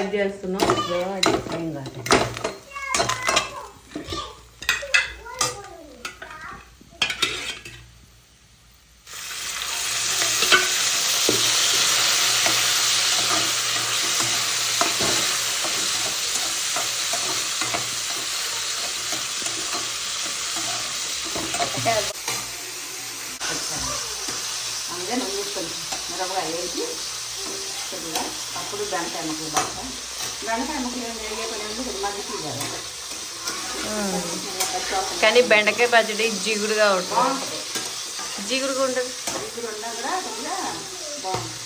Cut చేస్తున్నాం ఏం కాదు అందుకే నువ్వు మిరపకాయ వేసి కొద్దిగా అప్పుడు బెండకాయ ముక్కలు బాగా బెండకాయ ముక్కలు ఏం ఉంది కదా కానీ బెండకాయ పచ్చడి జిగుడుగా ఉంటుంది. జిగుడుగా ఉంటుంది. ఇప్పుడు ఉన్నా కూడా కొద్దిగా బాగుంటుంది.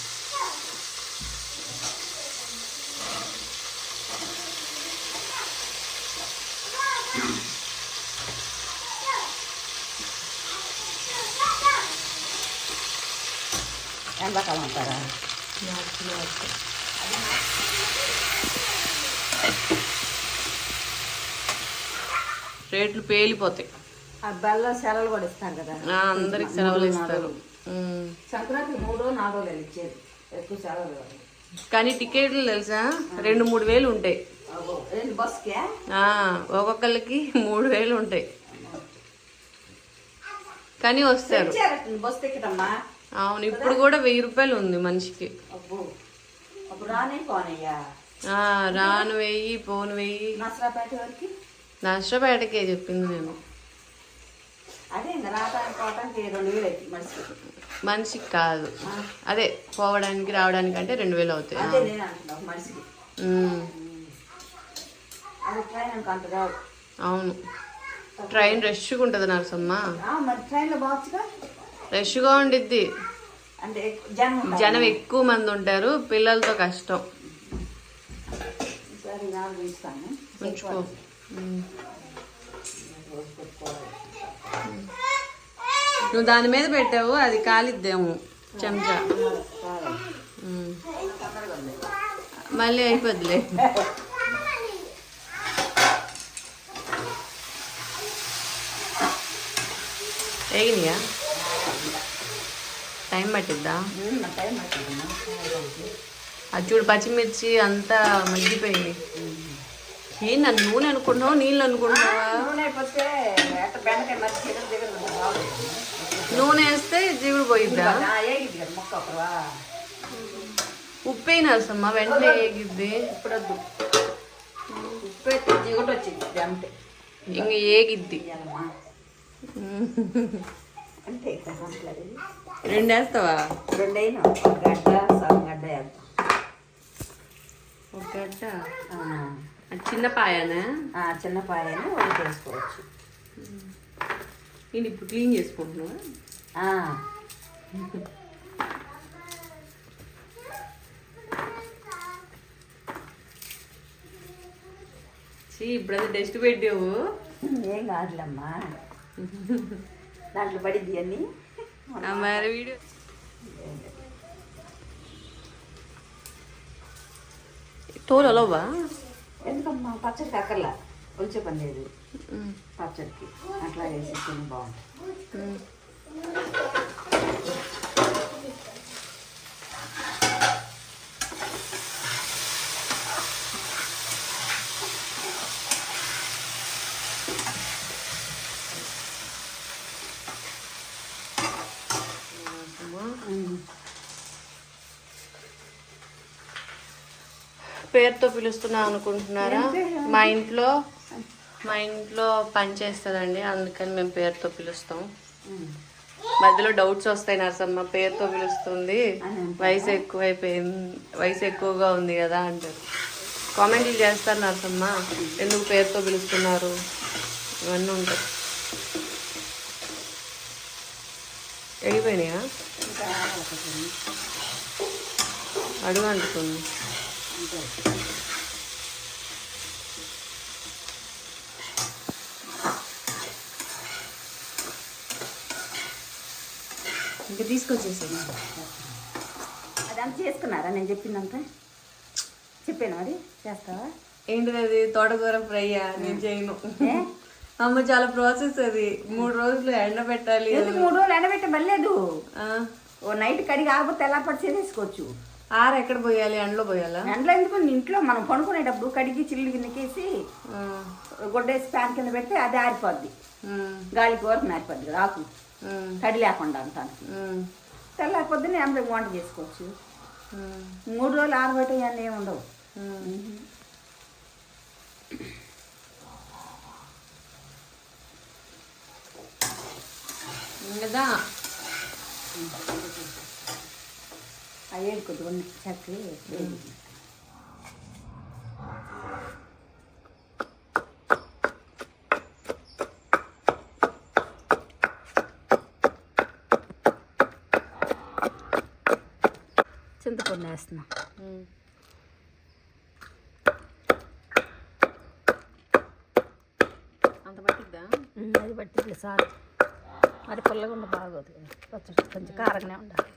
ఎండాకాలం అంటారా? రేట్లు పేలిపోతాయి. ఆ బెల్లం సెలవులు కూడా ఇస్తారు కదా. అందరికి సెలవులు ఇస్తారు. సంక్రాంతి మూడో నాలుగో వేలు ఇచ్చేది. ఎక్కువ సెలవులు. కానీ టికెట్లు తెలుసా? రెండు మూడు వేలు ఉంటాయి. ఒక్కొక్కరికి మూడు వేలు ఉంటాయి. కానీ వస్తారు. బస్ టికెట్ అవును ఇప్పుడు కూడా వెయ్యి రూపాయలు ఉంది మనిషికి. రానే వెయ్యి పోను వెయ్యి. నష్టపేటకే చెప్పింది నేను. మనిషికి. కాదు. అదే పోవడానికి రావడానికి అంటే రెండు వేలు అవుతాయి. అవును. ట్రైన్ రష్గా ఉంటుంది నరసమ్మ. రష్గా ఉండిద్ది. అంటే జనం ఎక్కువ మంది ఉంటారు పిల్లలతో కష్టం. ఉంచుకో. నువ్వు దాని మీద పెట్టావు అది కాలిద్దేమో చెంచా. మళ్ళీ అయిపోద్దిలే. ఏగినాయా? టైం పట్టిద్దా. అది చూడు పచ్చిమిర్చి అంతా మగ్గిపోయింది. ఏ నన్ను నూనె అనుకుంటున్నావు? నీళ్ళు అనుకుంటున్నావా? నూనె వేస్తే జిగుడు పోయిద్దా? ఉప్పు అయినా వెంటనే ఏగిద్ది? ఇప్పుడు ఉప్పు అయితే వచ్చింది అంతే ఇంక ఏగిద్ది. అంతే రెండు వేస్తావా రెండైనా? ఒక గడ్డ సగం గడ్డ ఒక గడ్డ? చిన్న పాయనా? చిన్న పాయని ఒకటి వేసుకోవచ్చు నేను ఇప్పుడు క్లీన్ చేసుకుంటున్నావా? ఇప్పుడు అది డస్ట్ పెట్టావు. ఏం కాదులమ్మా దాంట్లో పడిద్ది అన్ని వీడియో. తోలు అలవా ఎందుకమ్మా పచ్చడికి అక్కర్లా ఒలిచే పని లేదు. పచ్చడికి. అట్లా వేసి తిని బాగుంటుంది పేరుతో పిలుస్తున్నా అనుకుంటున్నారా? మా ఇంట్లో మా ఇంట్లో పని చేస్తుందండి అందుకని మేము పేరుతో పిలుస్తాం. మధ్యలో డౌట్స్ వస్తాయి నరసమ్మ పేరుతో పిలుస్తుంది. వయసు ఎక్కువైపోయింది వయసు ఎక్కువగా ఉంది కదా అంటారు. కామెంట్లు చేస్తారు నరసమ్మ ఎందుకు పేరుతో పిలుస్తున్నారు? ఇవన్నీ ఉంటాయి. ఒకటి అడుగు అంటుకుంది. ఇంకా తీసుకొచ్చేసాను అదంతా చేసుకున్నారా? నేను చెప్పిందంతా? చెప్పాను మరి. చేస్తావా? ఏంటిది అది? తోటకూర ఫ్రైయా నేను చేయను? అమ్మ చాలా ప్రాసెస్ అది. మూడు రోజులు ఎండ పెట్టాలి మూడు రోజులు ఎండబెట్టే బలేదు ఆ, ఓ నైట్ కడిగి ఆగిపోతే ఎలా పడి చేసేసుకోవచ్చు. ఆర ఎక్కడ పోయాలి? ఎండలో పోయాలా? ఎండలో ఎందుకు? ఇంట్లో మనం పడుకునేటప్పుడు కడిగి చిల్లు కిందకేసి ఆ, గుడ్డేసి ఫ్యాన్ కింద పెడితే అది ఆరిపోద్ది. గాలికి వరకు ఆరిపోద్ది కదా ఆకు. తడి లేకుండా అంటాను తెల్లారి పొద్దున్న ఎండకు వంట చేసుకోవచ్చు. మూడు రోజులు ఆరబెట్టే అన్నీ ఏమి ఉండవు. ఇంకదా అయ్యేది కొద్దిగా ఉన్నాయి వేస్తున్నాం. అంత పట్టిద్దా? అది బట్టి సార్. మరి పుల్లగా ఉండ బాగోదు. పచ్చడి కొంచెం కారంగానే ఉండాలి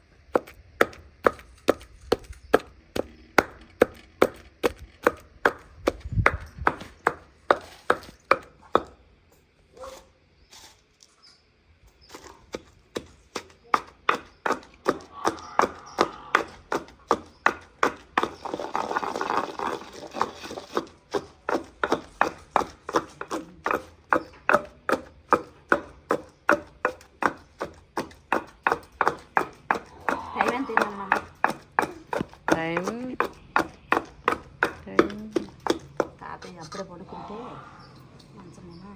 టైం ఎంత అయిందమ్మా టైం టైం తాతయ్య అప్పుడే పడుకుంటే మంచమేనా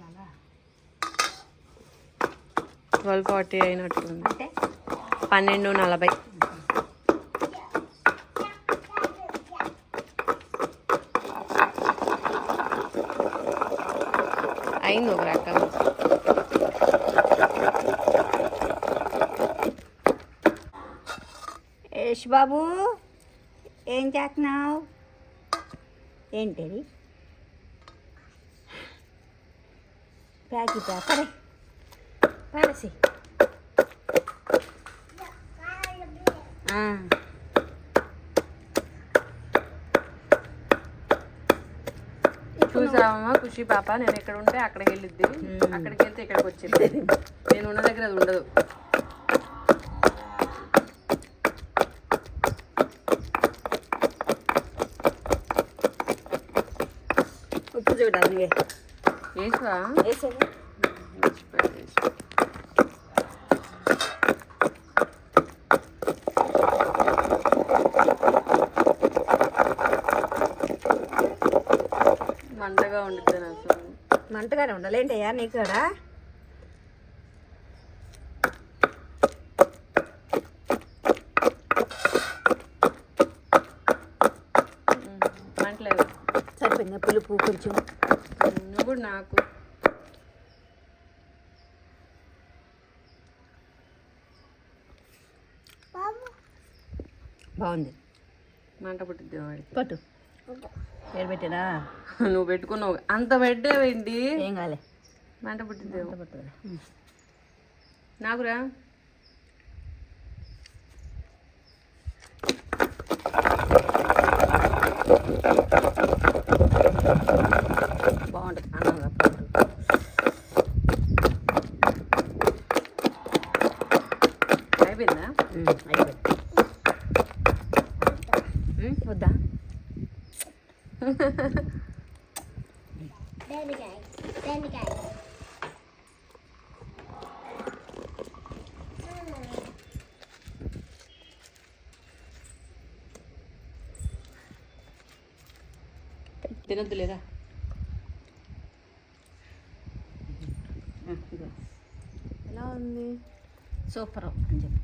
ఎలా ట్వెల్వ్ ఫార్టీ అయినట్టుంది. అంటే పన్నెండు నలభై. అయింది ఒక రకం. యష్ బాబు ఏం చేస్తున్నావు? ఏంటది? ప్యాకెట్ పడే పడసి చూసామా ఖుషి పాప నేను ఎక్కడ ఉంటే అక్కడికి వెళ్ళిద్ది. అక్కడికి వెళ్తే ఇక్కడికి వచ్చింది. నేను ఉన్న దగ్గర అది ఉండదు. ఉప్పు చూడాలి నువ్వే వేసా వేసేది మంటగా ఉండిద్ది నాకు మంటగానే ఉండాలేంటయ్యా నీకు కూడా? మంటలేదు. సరిపోయిందా పులుపు కొంచెం? నువ్వు కూడా నాకు. బాగుంది. మంట పుట్టిద్ది వాడికి. పట్టు. ఏడు పెట్టినా? నువ్వు పెట్టుకున్నావు. అంత పెట్టేవేంటి? ఏం కాలే. మంట పట్టుదలే. నాకురా. బాగుంటుంది. పట్టు అయిపోయిందా అయిపోయింది వద్దా తినద్దు లేదా ఎలా ఉంది? సూపర్ అని చెప్పి.